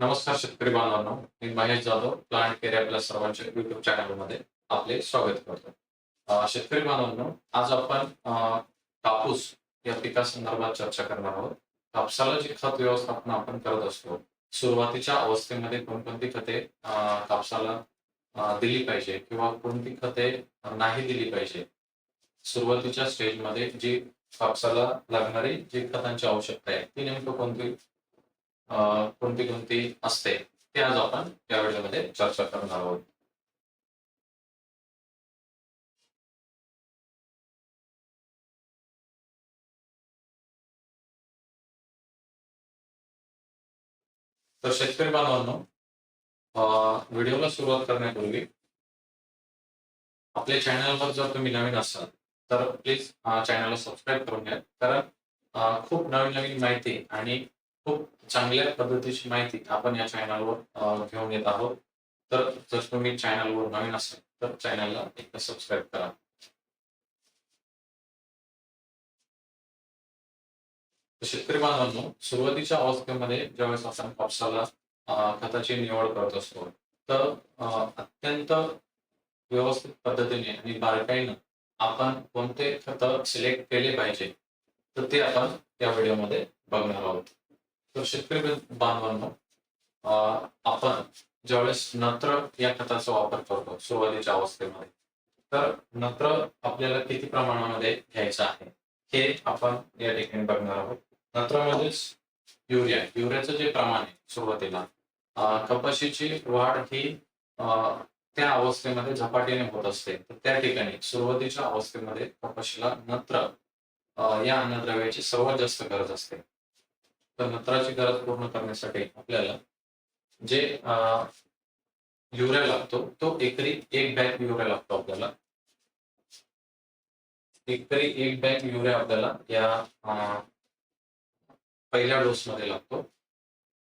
नमस्कार शेतकरी बांधवांनो मी महेश जाधव प्लांट केअर आपल्या सर्वांच्या युट्यूब चॅनलमध्ये आपले स्वागत करतो. शेतकरी बांधवांनो आज आपण कापूस या पिकासंदर्भात चर्चा करणार आहोत. कापसाला जे खत व्यवस्थापन आपण करत असतो सुरुवातीच्या अवस्थेमध्ये कोणकोणती खते कापसाला दिली पाहिजे किंवा कोणती खते नाही दिली पाहिजे. सुरुवातीच्या स्टेजमध्ये जी कापसाला लागणारी जी खतांची आवश्यकता आहे ती नेमकं कोणती कोणती कोणती असते ते आज आपण या व्हिडिओमध्ये चर्चा करणार आहोत. तर शेतकरी बांधवांनो व्हिडिओला सुरुवात करण्यापूर्वी आपल्या चॅनलवर जर तुम्ही नवीन असाल तर प्लीज चॅनलला सबस्क्राईब करून घ्या. कारण खूप नवीन नवीन माहिती आणि खूप चांगल्या पद्धतीची माहिती आपण या चॅनलवर घेऊन येत आहोत. तर जर तुम्ही चॅनलवर नवीन असाल तर चॅनलला एकदा सबस्क्राईब करा. शेतकरी बांधवांनो सुरुवातीच्या अवस्थेमध्ये ज्यावेळेस आपण कापसाला खताची निवड करत असतो तर अत्यंत व्यवस्थित पद्धतीने आणि बारकाईनं आपण कोणते खत सिलेक्ट केले पाहिजे तर ते आपण या व्हिडिओमध्ये बघणार आहोत. तर शेतकरी बांधवांनो आपण ज्यावेळेस नत्र या खताचा वापर करतो सुरुवातीच्या अवस्थेमध्ये तर नत्र आपल्याला किती प्रमाणामध्ये घ्यायचं आहे हे आपण या ठिकाणी बघणार आहोत. नत्रामध्येच युरिया युरियाचं जे प्रमाण आहे सुरुवातीला कपाशीची वाढ ही त्या अवस्थेमध्ये झपाट्याने होत असते. तर त्या ठिकाणी सुरुवातीच्या अवस्थेमध्ये कपाशीला नत्र या अन्नद्रव्याची सर्वात जास्त गरज असते. तर नत्राची गरज पूर्ण करण्यासाठी आपल्याला जे युरिया लागतो तो एकरी एक बॅग युरिया लागतो आपल्याला. एकरी एक बॅग युरिया आपल्याला या पहिल्या डोस मध्ये लागतो.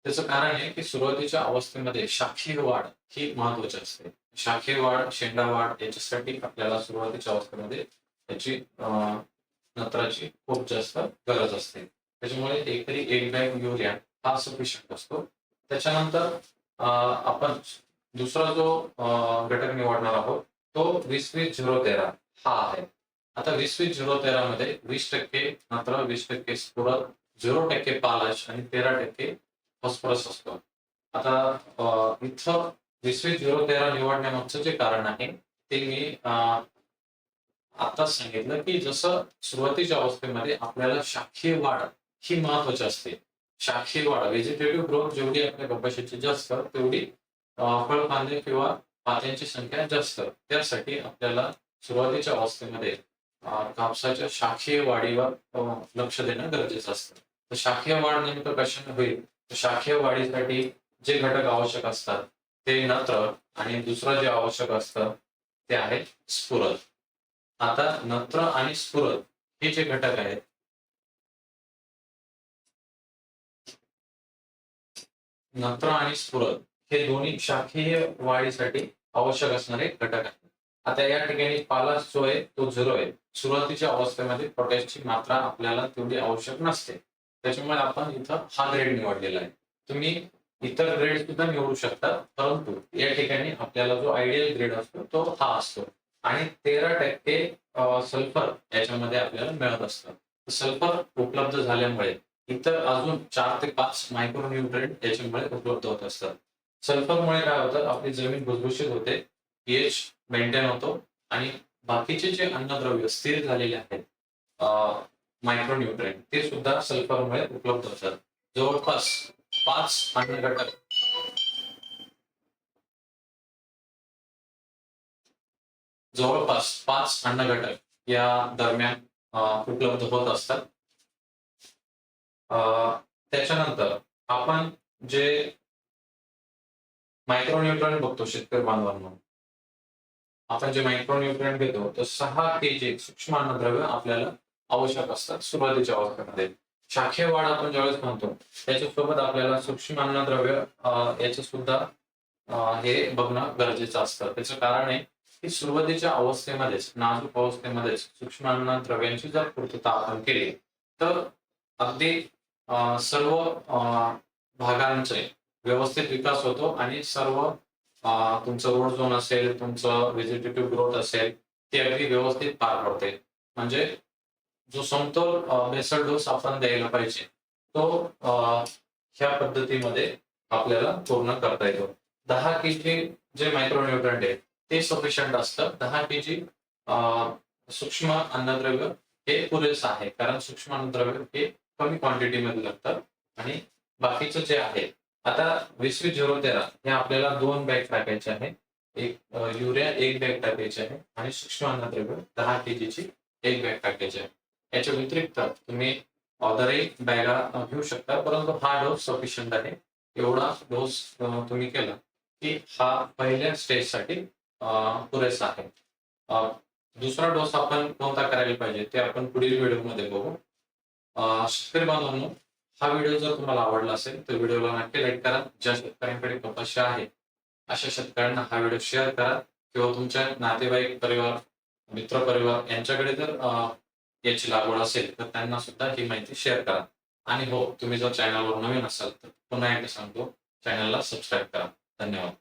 त्याचं कारण आहे की सुरुवातीच्या अवस्थेमध्ये शाखीय वाढ ही महत्वाची असते. शाखीय वाढ शेंडा वाढ याच्यासाठी आपल्याला सुरुवातीच्या अवस्थेमध्ये त्याची नत्राची खूप जास्त गरज असते. त्याच्यामुळे एकतरी एक बॅग युरिया हा सफिशियंट असतो. त्याच्यानंतर आपण दुसरा जो घटक निवडणार आहोत तो वीस वीस झिरो तेरा हा आहे. आता वीस वीस झिरो तेरा मध्ये वीस टक्के नंतर वीस टक्के स्फुरद झिरो टक्के पालाश आणि तेरा टक्के फॉस्फरस असतो. आता इथं वीस वीस झिरो तेरा निवडण्यामागचं जे कारण आहे ते मी अं, आताच सांगितलं की जसं सुरुवातीच्या अवस्थेमध्ये आपल्याला शाखीय वाढ ही महत्वाची असते. शाखीय वाढ व्हेजिटेटिव्ह ग्रोथ जेवढी आपल्या कपाशीची जास्त तेवढी अं, किंवा पात्यांची संख्या जास्त. त्यासाठी आपल्याला सुरुवातीच्या अवस्थेमध्ये कापसाच्या शाखीय वाढीवर लक्ष देणं गरजेचं असतं. तर शाखीय वाढ नेमकं कशाने होईल? तर शाखीय वाढीसाठी जे घटक आवश्यक असतात ते नत्र आणि दुसरं जे आवश्यक असतं ते आहे स्फुरद. आता नत्र आणि स्फुरद हे जे घटक आहेत नत्र आणि स्फुरद हे दोन्ही शाखीय वाढीसाठी आवश्यक असणारे घटक आहेत. आता या ठिकाणी पाला जो आहे तो झिरो आहे. सुरुवातीच्या अवस्थेमध्ये पोटॅशची मात्रा आपल्याला तेवढी आवश्यक नसते. त्याच्यामुळे आपण इथं हा ग्रेड निवडलेला आहे. तुम्ही इतर ग्रेड सुद्धा निवडू शकता परंतु या ठिकाणी आपल्याला जो आयडियल ग्रेड असतो तो हा असतो. आणि तेरा टक्के सल्फर याच्यामध्ये आपल्याला मिळत असतं. सल्फर उपलब्ध झाल्यामुळे इतर अजून चार ते पाच मायक्रोन्युट्रेंट याच्यामुळे उपलब्ध होत असतात. सल्फरमुळे काय होतं? आपली जमीन भुसभुशीत होते पीएच मेंटेन होतो आणि बाकीचे जे अन्नद्रव्य स्थिर झालेले आहेत मायक्रोन्युट्रेंट ते सुद्धा सल्फरमुळे उपलब्ध होतात. जवळपास पाच अन्न घटक जवळपास पाच अन्न घटक या दरम्यान उपलब्ध होत असतात. त्याच्यानंतर आपण जे मायक्रोन्युट्रन बघतो शेतकरी बांधवांना आपण जे मायक्रोन्युट्रन घेतो तर सहा के जे सूक्ष्म अन्नद्रव्य आपल्याला आवश्यक असतात सुरुवातीच्या अवस्थेमध्ये. शाखीय वाढ आपण ज्यावेळेस म्हणतो त्याच्यासोबत आपल्याला सूक्ष्म अन्नद्रव्य अं, याचं सुद्धा हे बघणं गरजेचं असतं. त्याचं कारण आहे की सुरुवातीच्या अवस्थेमध्येच नाजूक अवस्थेमध्येच सूक्ष्म अन्नद्रव्यांची जर पूर्तता आपण केली तर अगदी सर्व अं, भागांचे व्यवस्थित विकास होतो आणि सर्व तुमचं रोड झोन असेल तुमचं व्हेजिटेटिव्ह ग्रोथ असेल ते अगदी व्यवस्थित पार पडते. म्हणजे जो समतोल बेसल डोस आपण द्यायला पाहिजे तो अं, ह्या पद्धतीमध्ये आपल्याला पूर्ण करता येतो. दहा के जी जे मायक्रोन्युट्रंट आहे ते सफिशियंट असतं. दहा के जी सूक्ष्म अन्नद्रव्य हे पुरेसं आहे. कारण सूक्ष्म अन्नद्रव्य हे कमी क्वांटिटीमध्ये लागतात. आणि बाकीचं जे आहे आता वीस वीस झिरो तेरा हे आपल्याला दोन बॅग टाकायचे आहे. एक युरिया एक बॅग टाकायची आहे. आणि सूक्ष्म अन्नद्रव्य दहा के जीची एक बॅग टाकायची आहे. याच्या व्यतिरिक्त तुम्ही ऑदरही बॅगा घेऊ शकता. परंतु हा डोस सफिशियंट आहे. एवढा डोस तुम्ही केला की हा पहिल्या स्टेजसाठी पुरेसा आहे. दुसरा डोस आपण कोणता करायला पाहिजे ते आपण पुढील व्हिडिओमध्ये बघू. शेतकरी बांधवांनो हा व्हिडिओ जर तुम्हाला आवडला असेल तर व्हिडिओला नक्की लाईक करा. ज्या शेतकऱ्यांकडे कपाशी आहे अशा शेतकऱ्यांना हा व्हिडिओ शेअर करा. किंवा तुमच्या नातेवाईक परिवार मित्र परिवार यांच्याकडे जर याची लागवड असेल तर त्यांना सुद्धा ही माहिती शेअर करा. आणि हो तुम्ही जर चॅनलवर नवीन असाल तर पुन्हा एकदा सांगतो चॅनलला सबस्क्राईब करा. धन्यवाद.